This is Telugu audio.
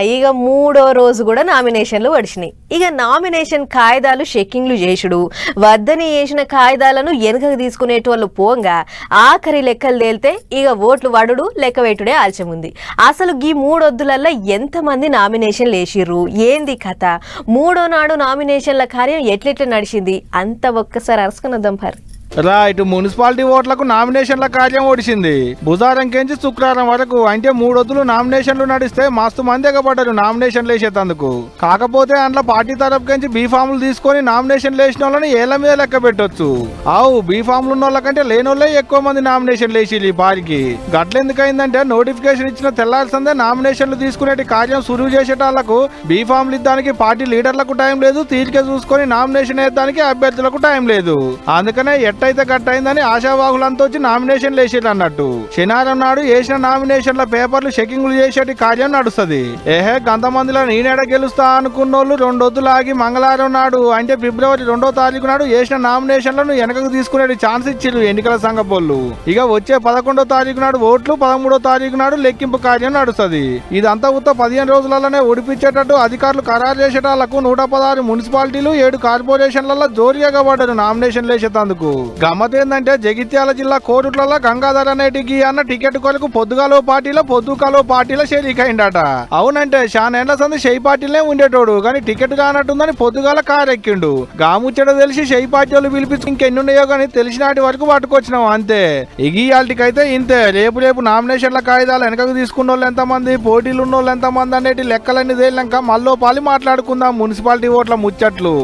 ఇక మూడో రోజు కూడా నామినేషన్లు పడిచినాయి ఇక నామినేషన్ కాయిదాలు చెక్కింగ్లు చేసుడు. వద్దని వేసిన కాయిదాలను వెనుకకు తీసుకునేటోళ్ళు పోంగా. ఆఖరి లెక్కలు తేలితే ఇక ఓట్లు వడుడు లెక్క పెట్టుడే ఆలస్యం ఉంది. అసలు ఈ మూడొద్దులల్లో ఎంతమంది నామినేషన్లు వేసిర్రు? ఏంది కథ? మూడో నాడు నామినేషన్ల కార్యం ఎట్లెట్ల నడిచింది? అంత ఒక్కసారి అరసుకున్నద్దాం పర్. రైట్ మున్సిపాలిటీ ఓట్లకు నామినేషన్ల కార్యం ఓడిసింది బుధవారం కెంచి శుక్రవారం వరకు అంటే మూడొద్దులు నామినేషన్లు నడిస్తే మస్తు మంది ఎగబడ్డారు నామినేషన్లు వేసేటందుకు. కాకపోతే అందులో పార్టీ తరపు కెంచి బీ ఫామ్లు తీసుకొని నామినేషన్లు వేసిన వాళ్ళని ఏళ్ళ మీద లెక్క పెట్టొచ్చు. అవు బీ ఫామ్లు ఉన్న వాళ్ళకంటే లేనోళ్ళే ఎక్కువ మంది నామినేషన్లు వేసి ఈ బారికి గట్లెందుకు అయిందంటే నోటిఫికేషన్ ఇచ్చిన తెల్లాల్సిందే నామినేషన్లు తీసుకునే కార్యం సురువు చేసేటాళ్ళకు బీ ఫామ్లు ఇద్దానికి పార్టీ లీడర్లకు టైం లేదు తీరిక చూసుకొని నామినేషన్ వేయడానికి అభ్యర్థులకు టైం లేదు. అందుకనే ఎట్టయితే గట్టయిందని ఆశావాహులంతా వచ్చి నామినేషన్లు వేసేది అన్నట్టు. శనివారం నాడు వేసిన నామినేషన్ల పేపర్లు చెకింగ్లు చేసేటి కార్యం నడుస్తుంది. ఏహే గంతమందిలో నేనేడ గెలుస్తా అనుకున్నోళ్ళు రెండొద్దులు ఆగి మంగళవారం నాడు అంటే ఫిబ్రవరి రెండో తారీఖు నాడు వేసిన నామినేషన్లను వెనకకు తీసుకునే ఛాన్స్ ఇచ్చిర్రు ఎన్నికల సంఘ పోళ్ళు ఇక వచ్చే పదకొండో తారీఖు నాడు ఓట్లు పదమూడో తారీఖు నాడు లెక్కింపు కార్యం నడుస్తుంది. ఇదంతా ఉత్త పదిహేను రోజులలోనే ఓడిపించేటట్టు అధికారులు ఖరారు చేసేటాలకు నూట పదహారు మున్సిపాలిటీలు ఏడు కార్పొరేషన్లలో జోరుగా పడ్డారు నామినేషన్లు వేసేటందుకు. గమ్మతేందంటే జగిత్యాల జిల్లా కోరుట్లలో గంగాధర్ అనేటికి అన్న టికెట్ కొరకు పొద్దుగాలో పార్టీలో పొద్దుగాలో పార్టీలో షేరికైండట అవునంటే షానేళ్ళ సంది షెయి పార్టీలే ఉండేటోడు కానీ టికెట్ కానట్టుందని పొద్దుగాల కారు ఎక్కిండు గాముచ్చట తెలిసి షెయి పార్టీలు పిలిపించి ఇంకెన్నున్నాయో కానీ తెలిసినాటి వరకు పట్టుకొచ్చినాం అంతే. ఇగియాల్టికైతే ఇంతే. రేపు రేపు నామినేషన్ల కాగితాలు వెనకకు తీసుకున్న వాళ్ళు ఎంతమంది పోటీలు ఉన్న వాళ్ళు ఎంతమంది అనేటి లెక్కలన్నీ తేలినాక మళ్ళీ పాలి మాట్లాడుకుందాం మున్సిపాలిటీ ఓట్ల ముచ్చట్లు.